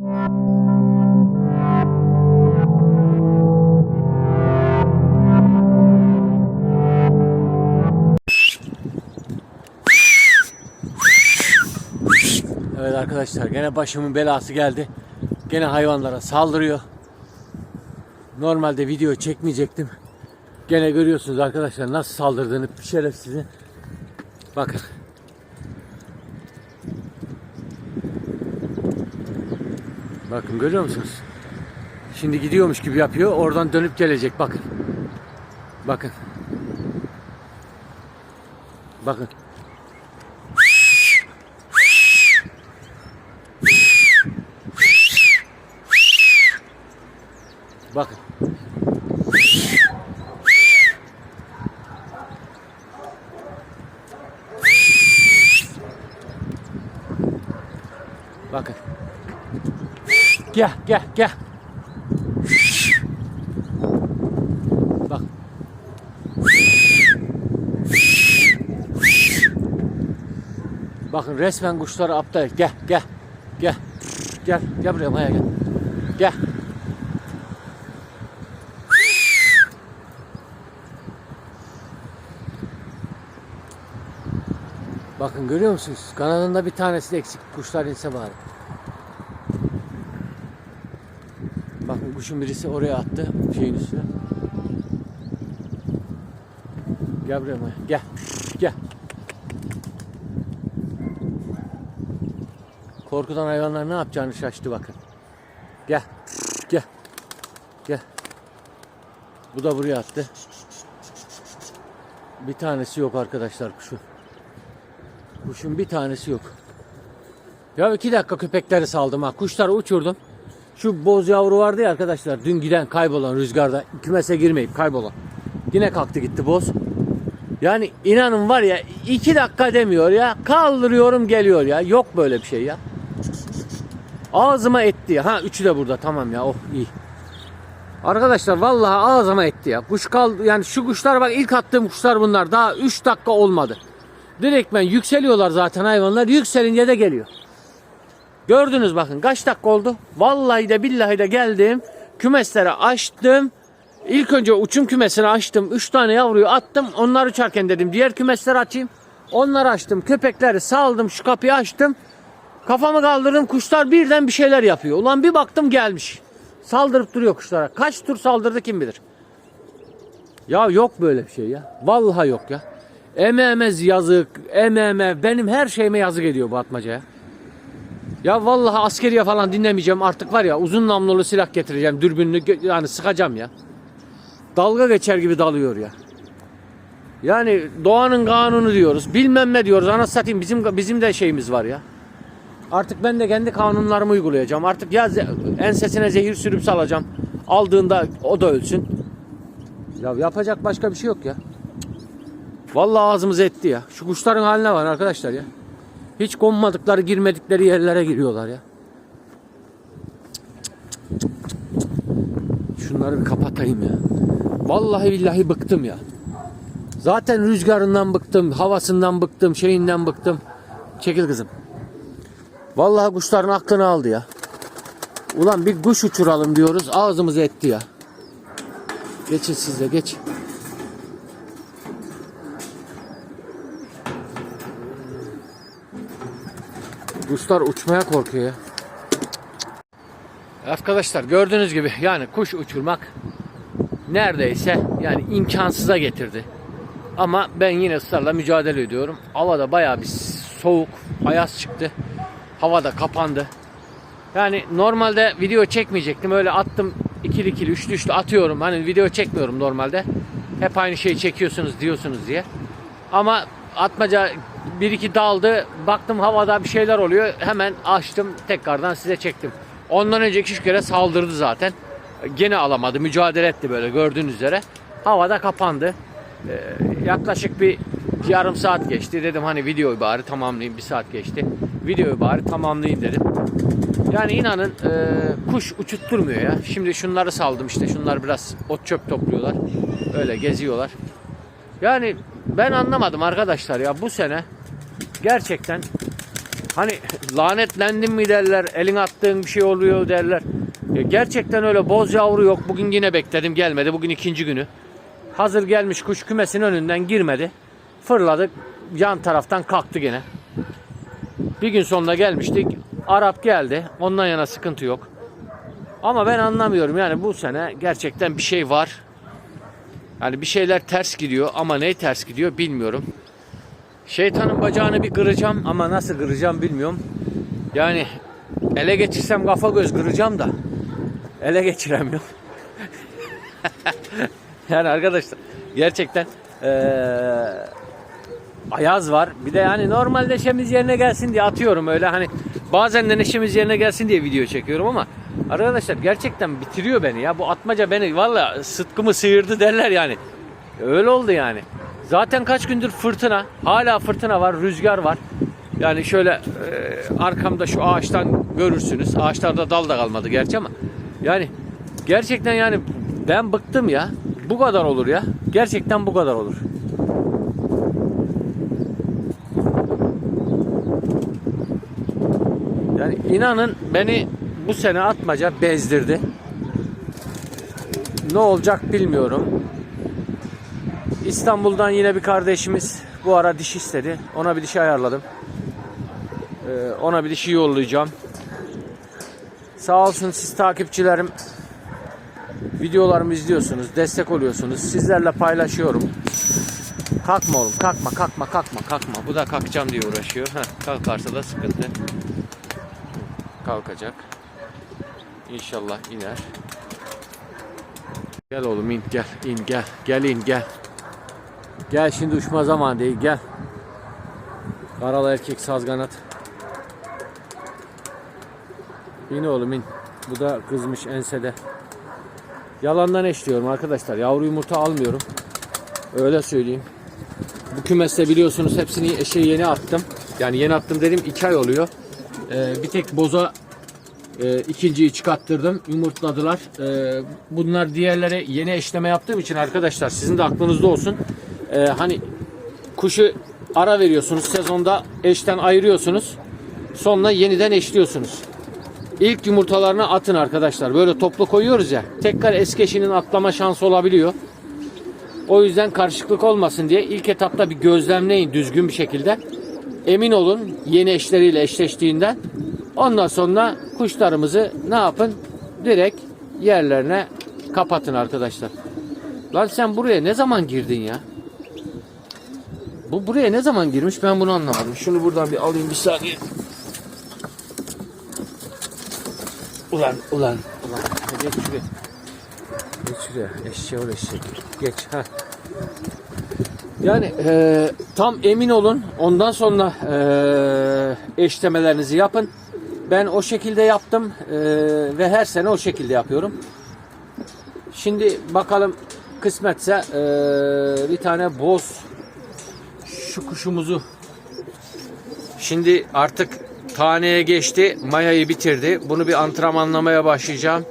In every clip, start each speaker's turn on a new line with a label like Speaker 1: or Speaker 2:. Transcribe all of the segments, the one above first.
Speaker 1: Evet arkadaşlar gene başımın belası geldi. Gene hayvanlara saldırıyor. Normalde video çekmeyecektim. Gene görüyorsunuz arkadaşlar nasıl saldırdığını şerefsizin. Bakın. Bakın görüyor musunuz? Şimdi gidiyormuş gibi yapıyor. Oradan dönüp gelecek. Bakın. Bakın. Bakın. Bakın. Bakın. Gel gel gel. Bak. Bakın resmen kuşları aptal. Gel gel. Gel. Gel. Gel buraya Maya gel. Gel. Bakın görüyor musunuz? Kanadında bir tanesi eksik. Kuşlar inse bari. Bakın kuşun birisi oraya attı. Şeyin üstüne. Gel buraya Maya. Gel. Gel. Korkudan hayvanlar ne yapacağını şaştı bakın. Gel. Gel. Gel. Bu da buraya attı. Bir tanesi yok arkadaşlar kuşun. Kuşun bir tanesi yok. Ya iki dakika köpekleri saldım ha. Kuşları uçurdum. Şu boz yavru vardı ya arkadaşlar. Dün giden kaybolan rüzgarda. Kümese girmeyip kaybolan. Yine kalktı gitti boz. Yani inanın var ya iki dakika demiyor ya. Kaldırıyorum geliyor ya. Yok böyle bir şey ya. Ağzıma etti. Ha üçü de burada tamam ya. Oh iyi. Arkadaşlar vallahi ağzıma etti ya. Kuş kaldı yani şu kuşlar bak ilk attığım kuşlar bunlar. Daha 3 dakika olmadı. Direktmen yükseliyorlar zaten hayvanlar. Yükselince de geliyor. Gördünüz bakın kaç dakika oldu? Vallahi de billahi de geldim. Kümesleri açtım. İlk önce uçum kümesini açtım. 3 tane yavruyu attım. Onlar uçarken dedim diğer kümesleri açayım. Onları açtım. Köpekleri saldım. Şu kapıyı açtım. Kafamı kaldırdım. Kuşlar birden bir şeyler yapıyor. Ulan bir baktım gelmiş. Saldırıp duruyor kuşlara. Kaç tur saldırdı kim bilir. Ya yok böyle bir şey ya. Vallahi yok ya. Emeğime yazık, emeğime, benim her şeyime yazık ediyor bu atmacaya. Ya vallahi askeriye falan dinlemeyeceğim artık var ya uzun namlulu silah getireceğim dürbünlü yani sıkacağım ya. Dalga geçer gibi dalıyor ya. Yani doğanın kanunu diyoruz. Bilmem ne diyoruz. Ana satayım bizim bizim de şeyimiz var ya. Artık ben de kendi kanunlarımı uygulayacağım. Artık ya ensesine zehir sürüp salacağım. Aldığında o da ölsün. Ya yapacak başka bir şey yok ya. Vallahi ağzımız etti ya. Şu kuşların haline var arkadaşlar ya. Hiç konmadıkları, girmedikleri yerlere giriyorlar ya. Şunları bir kapatayım ya. Vallahi billahi bıktım ya. Zaten rüzgarından bıktım, havasından bıktım, şeyinden bıktım. Çekil kızım. Vallahi kuşların aklını aldı ya. Ulan bir kuş uçuralım diyoruz, ağzımız etti ya. Geçin siz de geç. Kuşlar uçmaya korkuyor ya. Arkadaşlar gördüğünüz gibi yani kuş uçurmak neredeyse yani imkansıza getirdi. Ama ben yine ısrarla mücadele ediyorum. Havada bayağı bir soğuk, ayaz çıktı. Havada kapandı. Yani normalde video çekmeyecektim. Öyle attım ikili ikili, üçlü üçlü atıyorum. Hani video çekmiyorum normalde. Hep aynı şeyi çekiyorsunuz diyorsunuz diye. Ama atmaca bir iki daldı. Baktım havada bir şeyler oluyor. Hemen açtım. Tekrardan size çektim. Ondan önceki üç kere saldırdı zaten. Gene alamadı. Mücadele etti böyle gördüğünüz üzere. Havada kapandı. Ee, yaklaşık bir yarım saat geçti. Dedim hani videoyu bari tamamlayayım. Bir saat geçti. Videoyu bari tamamlayayım dedim. Yani inanın e, kuş uçutturmuyor ya. Şimdi şunları saldım işte. Şunlar biraz ot çöp topluyorlar. Öyle geziyorlar. Yani ben anlamadım arkadaşlar ya bu sene gerçekten hani lanetlendin mi derler, elin attığın bir şey oluyor derler. Ya gerçekten öyle boz yavru yok. Bugün yine bekledim gelmedi. Bugün ikinci günü. Hazır gelmiş kuş kümesinin önünden girmedi. Fırladı yan taraftan kalktı gene. Bir gün sonunda gelmiştik. Arap geldi. Ondan yana sıkıntı yok. Ama ben anlamıyorum yani bu sene gerçekten bir şey var. Yani bir şeyler ters gidiyor ama ne ters gidiyor bilmiyorum. Şeytanın bacağını bir kıracağım ama nasıl kıracağım bilmiyorum. Yani ele geçirsem kafa göz kıracağım da ele geçiremiyorum. yani arkadaşlar gerçekten eee, ayaz var. Bir de yani normal neşemiz yerine gelsin diye atıyorum öyle hani bazen de neşemiz yerine gelsin diye video çekiyorum ama arkadaşlar gerçekten bitiriyor beni ya. Bu atmaca beni valla sıtkımı sıyırdı derler yani. Öyle oldu yani. Zaten kaç gündür fırtına. Hala fırtına var, rüzgar var. Yani şöyle e, arkamda şu ağaçtan görürsünüz. Ağaçlarda dal da kalmadı gerçi ama. Yani gerçekten yani ben bıktım ya. Bu kadar olur ya. Gerçekten bu kadar olur. Yani inanın beni bu sene atmaca bezdirdi. Ne olacak bilmiyorum. İstanbul'dan yine bir kardeşimiz bu ara diş istedi. Ona bir dişi ayarladım. Ee, ona bir dişi yollayacağım. Sağ olsun siz takipçilerim. Videolarımı izliyorsunuz, destek oluyorsunuz. Sizlerle paylaşıyorum. Kalkma oğlum, kalkma, kalkma, kalkma, kalkma. Bu da kalkacağım diye uğraşıyor. Heh, kalkarsa da sıkıntı. Kalkacak. İnşallah iner. Gel oğlum in gel in gel gel in gel. Gel şimdi uçma zaman değil gel. Karalı erkek sazganat. İn oğlum in. Bu da kızmış ensede. Yalandan eşliyorum arkadaşlar. Yavru yumurta almıyorum. Öyle söyleyeyim. Bu kümeste biliyorsunuz hepsini eşeğe yeni attım. Yani yeni attım dedim 2 ay oluyor. Ee, bir tek boza e, ikinciyi çıkarttırdım. Yumurtladılar. Ee, bunlar diğerlere yeni eşleme yaptığım için arkadaşlar sizin de aklınızda olsun. Ee, hani kuşu ara veriyorsunuz. Sezonda eşten ayırıyorsunuz. Sonra yeniden eşliyorsunuz. İlk yumurtalarını atın arkadaşlar. Böyle toplu koyuyoruz ya. Tekrar eski eşinin atlama şansı olabiliyor. O yüzden karışıklık olmasın diye ilk etapta bir gözlemleyin düzgün bir şekilde. Emin olun yeni eşleriyle eşleştiğinden. Ondan sonra kuşlarımızı ne yapın? Direkt yerlerine kapatın arkadaşlar. Lan sen buraya ne zaman girdin ya? Bu buraya ne zaman girmiş ben bunu anlamadım. Şunu buradan bir alayım bir saniye. Ulan ulan ulan. Geç şuraya. Geç şuraya. Eşeğe ol eşeğe. Geç. Ha. Yani e, tam emin olun. Ondan sonra e, eşlemelerinizi yapın. Ben o şekilde yaptım e, ve her sene o şekilde yapıyorum. Şimdi bakalım kısmetse e, bir tane boz şu kuşumuzu şimdi artık taneye geçti. Mayayı bitirdi. Bunu bir antrenmanlamaya başlayacağım.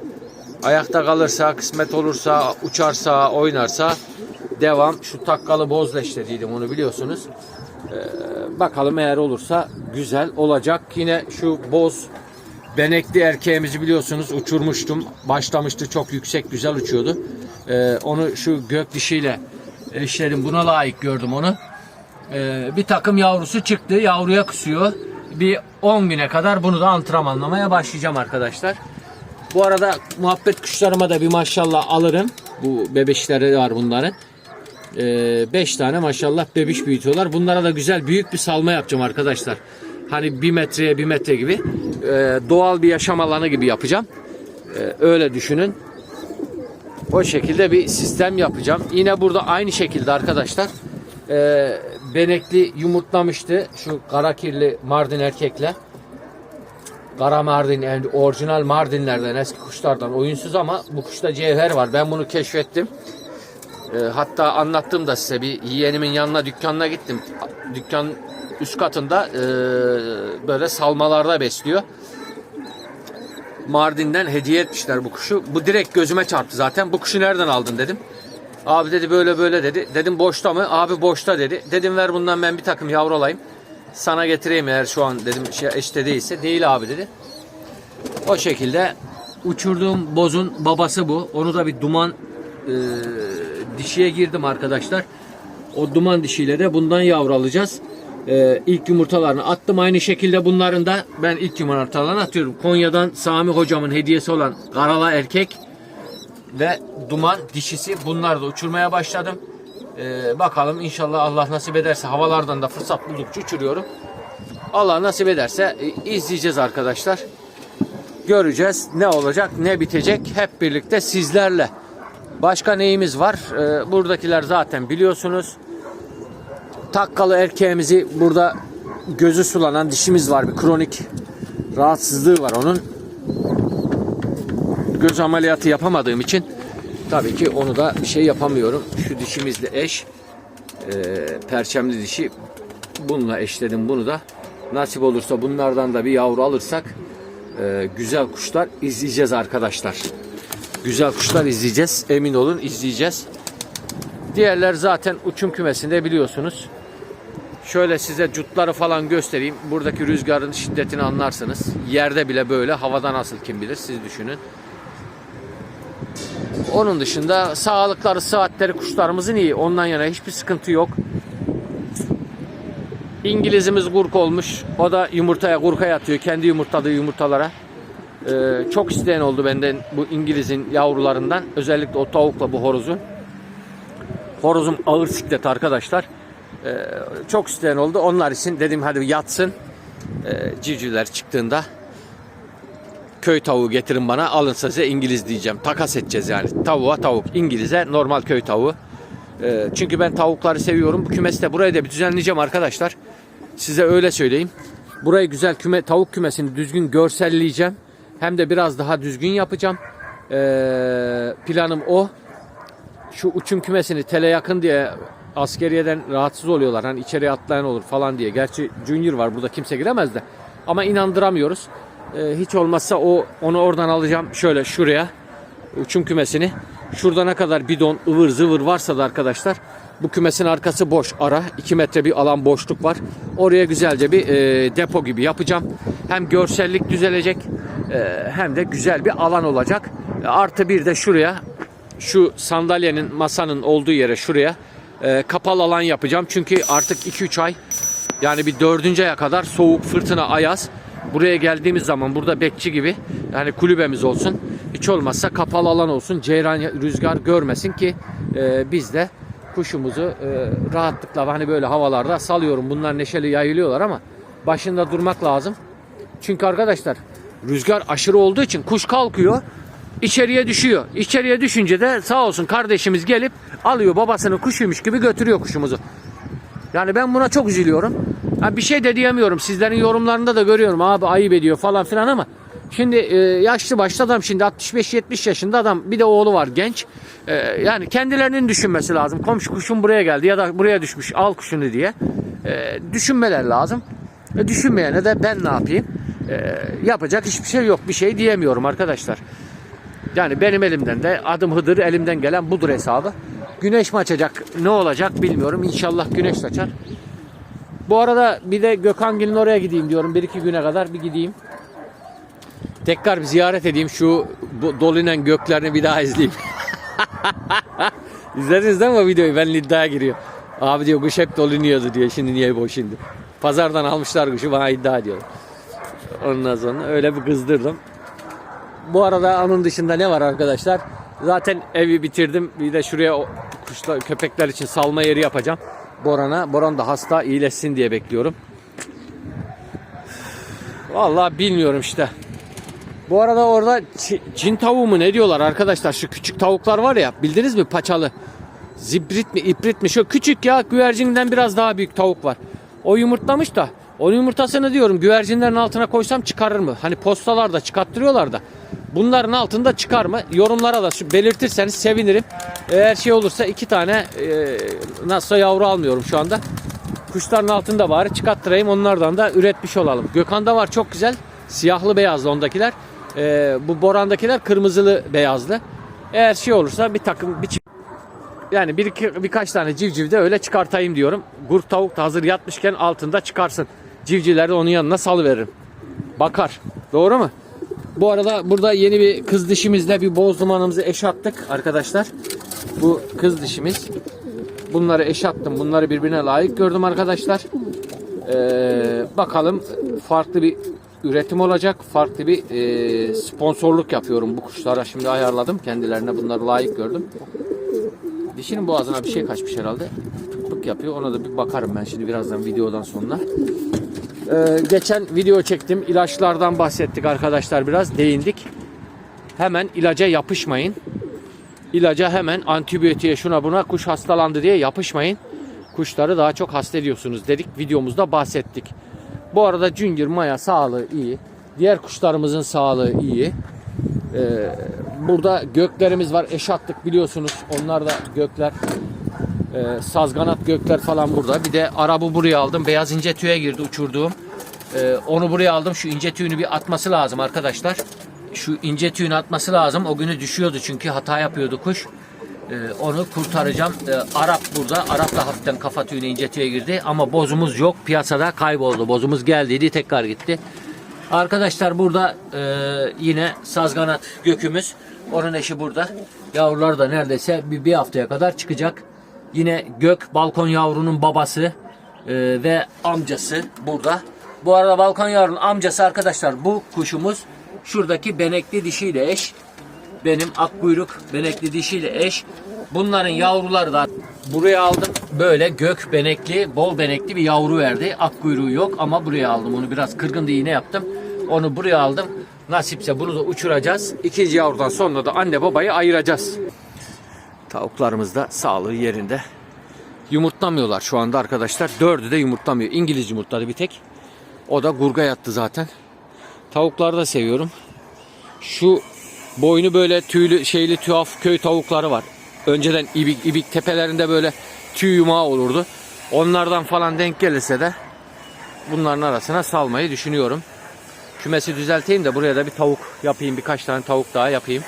Speaker 1: Ayakta kalırsa, kısmet olursa, uçarsa, oynarsa devam. Şu takkalı bozla işlediydim onu biliyorsunuz. Ee, bakalım eğer olursa güzel olacak. Yine şu boz benekli erkeğimizi biliyorsunuz uçurmuştum. Başlamıştı çok yüksek güzel uçuyordu. Ee, onu şu gök dişiyle eşledim. Buna layık gördüm onu. Ee, bir takım yavrusu çıktı. Yavruya kısıyor. Bir 10 güne kadar bunu da antrenmanlamaya başlayacağım arkadaşlar. Bu arada muhabbet kuşlarıma da bir maşallah alırım. Bu bebeşleri var bunların. 5 tane maşallah bebiş büyütüyorlar. Bunlara da güzel büyük bir salma yapacağım arkadaşlar. Hani 1 metreye 1 metre gibi. Ee, doğal bir yaşam alanı gibi yapacağım. Ee, öyle düşünün. O şekilde bir sistem yapacağım. Yine burada aynı şekilde arkadaşlar. Ee, benekli yumurtlamıştı. Şu kara kirli Mardin erkekle. Kara Mardin yani orijinal Mardinlerden eski kuşlardan oyunsuz ama bu kuşta cevher var. Ben bunu keşfettim. E, hatta anlattım da size bir yeğenimin yanına dükkanına gittim. Dükkan üst katında e, böyle salmalarda besliyor. Mardin'den hediye etmişler bu kuşu. Bu direkt gözüme çarptı zaten. Bu kuşu nereden aldın dedim. Abi dedi böyle böyle dedi. Dedim boşta mı? Abi boşta dedi. Dedim ver bundan ben bir takım yavru alayım. sana getireyim eğer şu an dedim şey işte değilse. Değil abi dedi. O şekilde uçurduğum bozun babası bu. Onu da bir duman e, dişiye girdim arkadaşlar. O duman dişiyle de bundan yavru alacağız. E, ilk yumurtalarını attım. Aynı şekilde bunların da ben ilk yumurtalarını atıyorum. Konya'dan Sami hocamın hediyesi olan karala erkek ve duman dişisi bunları da uçurmaya başladım. E, bakalım inşallah Allah nasip ederse havalardan da fırsat buldukça uçuruyorum. Allah nasip ederse e, izleyeceğiz arkadaşlar göreceğiz. Ne olacak, ne bitecek hep birlikte sizlerle. Başka neyimiz var? Ee, buradakiler zaten biliyorsunuz. Takkalı erkeğimizi burada gözü sulanan dişimiz var. Bir kronik rahatsızlığı var onun. Göz ameliyatı yapamadığım için tabii ki onu da bir şey yapamıyorum. Şu dişimizle eş. Ee, perçemli dişi. Bununla eşledim bunu da. Nasip olursa bunlardan da bir yavru alırsak ee, güzel kuşlar izleyeceğiz arkadaşlar. Güzel kuşlar izleyeceğiz. Emin olun izleyeceğiz. Diğerler zaten uçum kümesinde biliyorsunuz. Şöyle size cutları falan göstereyim. Buradaki rüzgarın şiddetini anlarsınız. Yerde bile böyle. Havada nasıl kim bilir siz düşünün. Onun dışında sağlıkları, saatleri kuşlarımızın iyi. Ondan yana hiçbir sıkıntı yok. İngilizimiz gurk olmuş. O da yumurtaya gurka yatıyor. Kendi yumurtladığı yumurtalara. Ee, çok isteyen oldu benden bu İngiliz'in yavrularından. Özellikle o tavukla bu horozun. Horozum ağır siklet arkadaşlar. Ee, çok isteyen oldu. Onlar için dedim hadi yatsın. Ee, civcivler çıktığında köy tavuğu getirin bana. Alınsa size İngiliz diyeceğim. Takas edeceğiz yani. Tavuğa tavuk. İngiliz'e normal köy tavuğu. Ee, çünkü ben tavukları seviyorum. Bu kümesi de buraya da bir düzenleyeceğim arkadaşlar. Size öyle söyleyeyim. Burayı güzel küme, tavuk kümesini düzgün görselleyeceğim. Hem de biraz daha düzgün yapacağım. Ee, planım o. Şu uçum kümesini tele yakın diye askeriyeden rahatsız oluyorlar. Hani içeriye atlayan olur falan diye. Gerçi Junior var burada kimse giremez de. Ama inandıramıyoruz. Ee, hiç olmazsa o onu oradan alacağım şöyle şuraya uçum kümesini. Şurada ne kadar bidon ıvır zıvır varsa da arkadaşlar bu kümesin arkası boş ara. 2 metre bir alan boşluk var. Oraya güzelce bir e, depo gibi yapacağım. Hem görsellik düzelecek e, hem de güzel bir alan olacak. E, artı bir de şuraya şu sandalyenin masanın olduğu yere şuraya e, kapalı alan yapacağım. Çünkü artık 2-3 ay yani bir dördüncü aya kadar soğuk fırtına ayaz. Buraya geldiğimiz zaman burada bekçi gibi yani kulübemiz olsun. Hiç olmazsa kapalı alan olsun. Ceyran rüzgar görmesin ki e, biz de kuşumuzu e, rahatlıkla hani böyle havalarda salıyorum. Bunlar neşeli yayılıyorlar ama başında durmak lazım. Çünkü arkadaşlar rüzgar aşırı olduğu için kuş kalkıyor içeriye düşüyor. İçeriye düşünce de sağ olsun kardeşimiz gelip alıyor babasının kuşuymuş gibi götürüyor kuşumuzu. Yani ben buna çok üzülüyorum. Ha bir şey de diyemiyorum. Sizlerin yorumlarında da görüyorum abi ayıp ediyor falan filan ama şimdi e, yaşlı başlı adam şimdi 65-70 yaşında adam bir de oğlu var genç. E, yani kendilerinin düşünmesi lazım. Komşu kuşun buraya geldi ya da buraya düşmüş al kuşunu diye. E, düşünmeler lazım. E, düşünmeyene de ben ne yapayım? E, yapacak hiçbir şey yok. Bir şey diyemiyorum arkadaşlar. Yani benim elimden de adım Hıdır elimden gelen budur hesabı. Güneş mi açacak ne olacak bilmiyorum. İnşallah güneş açar. Bu arada bir de Gökhangil'in oraya gideyim diyorum. Bir iki güne kadar bir gideyim. Tekrar bir ziyaret edeyim. Şu bu dolinen göklerini bir daha izleyeyim. İzlediniz değil mi o videoyu? Ben iddiaya giriyor. Abi diyor kuş hep dolunuyordu diyor. Şimdi niye boş indi? Pazardan almışlar kuşu bana iddia ediyor. Ondan sonra öyle bir kızdırdım. Bu arada onun dışında ne var arkadaşlar? Zaten evi bitirdim. Bir de şuraya kuşlar, köpekler için salma yeri yapacağım. Boran'a. Boran da hasta iyileşsin diye bekliyorum. Vallahi bilmiyorum işte. Bu arada orada çi- cin tavuğu mu ne diyorlar arkadaşlar? Şu küçük tavuklar var ya bildiniz mi paçalı? Zibrit mi iprit mi? Şu küçük ya güvercinden biraz daha büyük tavuk var. O yumurtlamış da onun yumurtasını diyorum güvercinlerin altına koysam çıkarır mı? Hani postalarda çıkarttırıyorlar da. Bunların altında çıkar mı? Yorumlara da belirtirseniz sevinirim. Eğer şey olursa iki tane e, nasılsa yavru almıyorum şu anda. Kuşların altında bari çıkarttırayım onlardan da üretmiş olalım. Gökhan'da var çok güzel. Siyahlı beyazlı ondakiler. E, bu Boran'dakiler kırmızılı beyazlı. Eğer şey olursa bir takım bir yani bir iki, birkaç tane civciv de öyle çıkartayım diyorum. Kurt tavuk da hazır yatmışken altında çıkarsın. Civcivleri de onun yanına salıveririm. Bakar. Doğru mu? Bu arada burada yeni bir kız dişimizle bir boz dumanımızı eş attık arkadaşlar. Bu kız dişimiz. Bunları eş attım. Bunları birbirine layık gördüm arkadaşlar. Ee, bakalım farklı bir üretim olacak. Farklı bir e, sponsorluk yapıyorum bu kuşlara. Şimdi ayarladım. Kendilerine bunları layık gördüm. Dişinin boğazına bir şey kaçmış herhalde. Pık pık yapıyor. Ona da bir bakarım ben şimdi birazdan videodan sonra. Ee, geçen video çektim. İlaçlardan bahsettik arkadaşlar biraz. Değindik. Hemen ilaca yapışmayın. İlaca hemen antibiyotiğe şuna buna kuş hastalandı diye yapışmayın. Kuşları daha çok hasta ediyorsunuz dedik. Videomuzda bahsettik. Bu arada Cüngür Maya sağlığı iyi. Diğer kuşlarımızın sağlığı iyi. Ee, burada göklerimiz var. Eşattık biliyorsunuz. Onlar da gökler. Ee, sazganat gökler falan burada. Bir de arabı buraya aldım. Beyaz ince tüye girdi uçurduğum. Ee, onu buraya aldım. Şu ince tüyünü bir atması lazım arkadaşlar. Şu ince tüyünü atması lazım. O günü düşüyordu çünkü hata yapıyordu kuş. Ee, onu kurtaracağım. Ee, Arap burada. Arap da hafiften kafa tüyüne ince tüye girdi. Ama bozumuz yok. Piyasada kayboldu. Bozumuz geldiydi tekrar gitti. Arkadaşlar burada e, yine sazganat gökümüz. Onun eşi burada. Yavrular da neredeyse bir, bir haftaya kadar çıkacak. Yine gök balkon yavrunun babası e, ve amcası burada. Bu arada balkon yavrunun amcası arkadaşlar bu kuşumuz şuradaki benekli dişiyle eş. Benim akkuyruk benekli dişiyle eş. Bunların yavruları da buraya aldım. Böyle gök benekli, bol benekli bir yavru verdi. Akkuyruğu yok ama buraya aldım. Onu biraz kırgın iğne yaptım. Onu buraya aldım. Nasipse bunu da uçuracağız. İkinci yavrudan sonra da anne babayı ayıracağız. Tavuklarımız da sağlığı yerinde. Yumurtlamıyorlar şu anda arkadaşlar. Dördü de yumurtlamıyor. İngiliz yumurtladı bir tek. O da gurga yattı zaten. Tavukları da seviyorum. Şu boynu böyle tüylü şeyli tuhaf köy tavukları var. Önceden ibik, ibik tepelerinde böyle tüy yumağı olurdu. Onlardan falan denk gelirse de bunların arasına salmayı düşünüyorum. Kümesi düzelteyim de buraya da bir tavuk yapayım. Birkaç tane tavuk daha yapayım.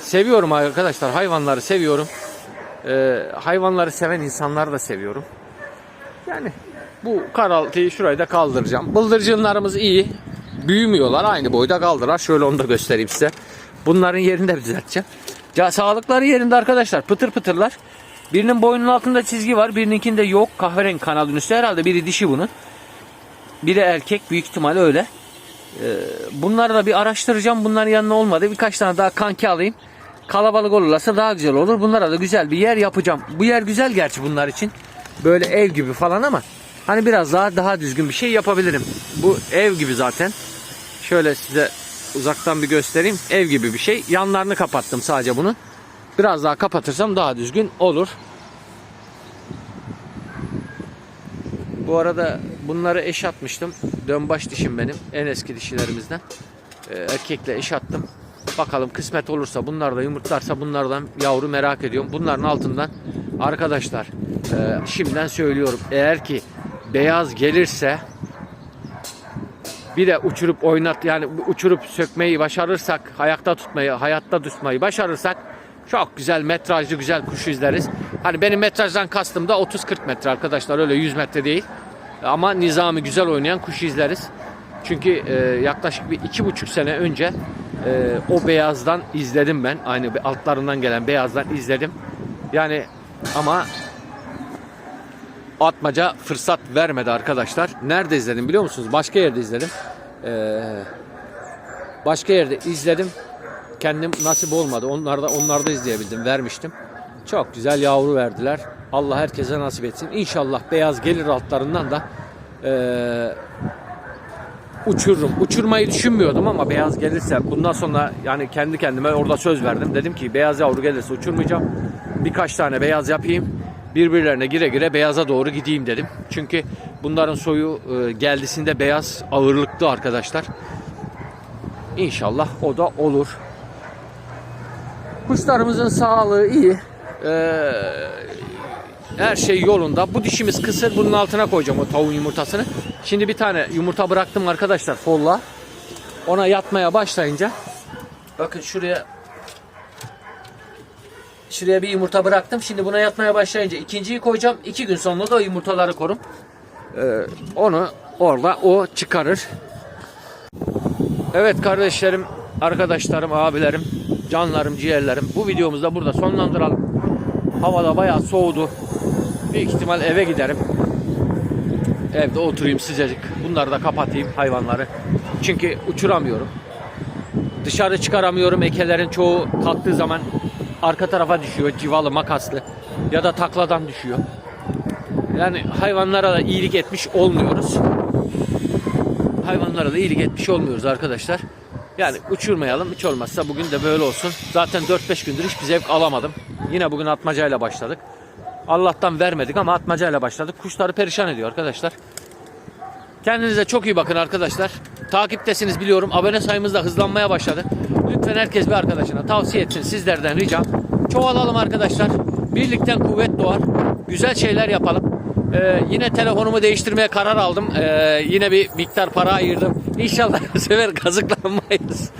Speaker 1: Seviyorum arkadaşlar. Hayvanları seviyorum. Ee, hayvanları seven insanları da seviyorum. Yani bu karaltıyı şurayı da kaldıracağım. Bıldırcınlarımız iyi. Büyümüyorlar. Aynı boyda kaldılar. Şöyle onu da göstereyim size. Bunların yerini de düzelteceğim. Ya sağlıkları yerinde arkadaşlar. Pıtır pıtırlar. Birinin boynunun altında çizgi var. Birininkinde yok. Kahverengi kanalın üstü. Herhalde biri dişi bunun. Biri erkek. Büyük ihtimalle öyle. Ee, bunları da bir araştıracağım. Bunların yanına olmadı. Birkaç tane daha kanki alayım. Kalabalık olurlarsa daha güzel olur. Bunlara da güzel bir yer yapacağım. Bu yer güzel gerçi bunlar için. Böyle ev gibi falan ama hani biraz daha daha düzgün bir şey yapabilirim. Bu ev gibi zaten. Şöyle size uzaktan bir göstereyim. Ev gibi bir şey. Yanlarını kapattım sadece bunu. Biraz daha kapatırsam daha düzgün olur. Bu arada bunları eş atmıştım. Dönbaş dişim benim. En eski dişilerimizden. Ee, erkekle eş attım. Bakalım kısmet olursa bunlar da yumurtlarsa bunlardan yavru merak ediyorum. Bunların altından arkadaşlar e, şimdiden söylüyorum. Eğer ki beyaz gelirse bir de uçurup oynat yani uçurup sökmeyi başarırsak, ayakta tutmayı, hayatta tutmayı başarırsak çok güzel metrajlı güzel kuş izleriz. Hani benim metrajdan kastım da 30-40 metre arkadaşlar öyle 100 metre değil. Ama nizami güzel oynayan kuş izleriz. Çünkü e, yaklaşık bir iki buçuk sene önce e, o beyazdan izledim ben. Aynı altlarından gelen beyazdan izledim. Yani ama atmaca fırsat vermedi arkadaşlar. Nerede izledim biliyor musunuz? Başka yerde izledim. Ee, başka yerde izledim. Kendim nasip olmadı. Onlarda onlarda izleyebildim. Vermiştim. Çok güzel yavru verdiler. Allah herkese nasip etsin. İnşallah beyaz gelir altlarından da ee, uçururum. Uçurmayı düşünmüyordum ama beyaz gelirse bundan sonra yani kendi kendime orada söz verdim. Dedim ki beyaz yavru gelirse uçurmayacağım. Birkaç tane beyaz yapayım. Birbirlerine gire gire beyaza doğru gideyim dedim. Çünkü bunların soyu e, geldisinde beyaz ağırlıklı arkadaşlar. İnşallah o da olur. Kuşlarımızın sağlığı iyi. Ee, her şey yolunda. Bu dişimiz kısır. Bunun altına koyacağım o tavuğun yumurtasını. Şimdi bir tane yumurta bıraktım arkadaşlar folla. Ona yatmaya başlayınca bakın şuraya Şuraya bir yumurta bıraktım. Şimdi buna yatmaya başlayınca ikinciyi koyacağım. İki gün sonra da o yumurtaları korum. Ee, onu orada o çıkarır. Evet kardeşlerim, arkadaşlarım, abilerim, canlarım, ciğerlerim. Bu videomuzu da burada sonlandıralım. Havada bayağı soğudu. Büyük ihtimal eve giderim. Evde oturayım sıcacık. Bunları da kapatayım hayvanları. Çünkü uçuramıyorum. Dışarı çıkaramıyorum. Ekelerin çoğu kalktığı zaman arka tarafa düşüyor. Civalı, makaslı. Ya da takladan düşüyor. Yani hayvanlara da iyilik etmiş olmuyoruz. Hayvanlara da iyilik etmiş olmuyoruz arkadaşlar. Yani uçurmayalım. Hiç olmazsa bugün de böyle olsun. Zaten 4-5 gündür hiçbir zevk alamadım. Yine bugün atmacayla başladık. Allah'tan vermedik ama atmacayla başladık. Kuşları perişan ediyor arkadaşlar. Kendinize çok iyi bakın arkadaşlar. Takiptesiniz biliyorum. Abone sayımız da hızlanmaya başladı. Lütfen herkes bir arkadaşına tavsiye etsin. Sizlerden ricam. Çoğalalım arkadaşlar. Birlikten kuvvet doğar. Güzel şeyler yapalım. Ee, yine telefonumu değiştirmeye karar aldım. Ee, yine bir miktar para ayırdım. İnşallah bu sefer kazıklanmayız.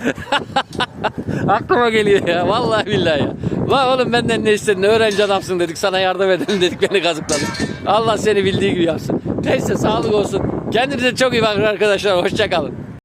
Speaker 1: Aklıma geliyor ya. Vallahi billahi ya. Lan oğlum benden ne istedin? Öğrenci adamsın dedik. Sana yardım edelim dedik. Beni kazıkladın. Allah seni bildiği gibi yapsın. Neyse sağlık olsun. Kendinize çok iyi bakın arkadaşlar. Hoşçakalın.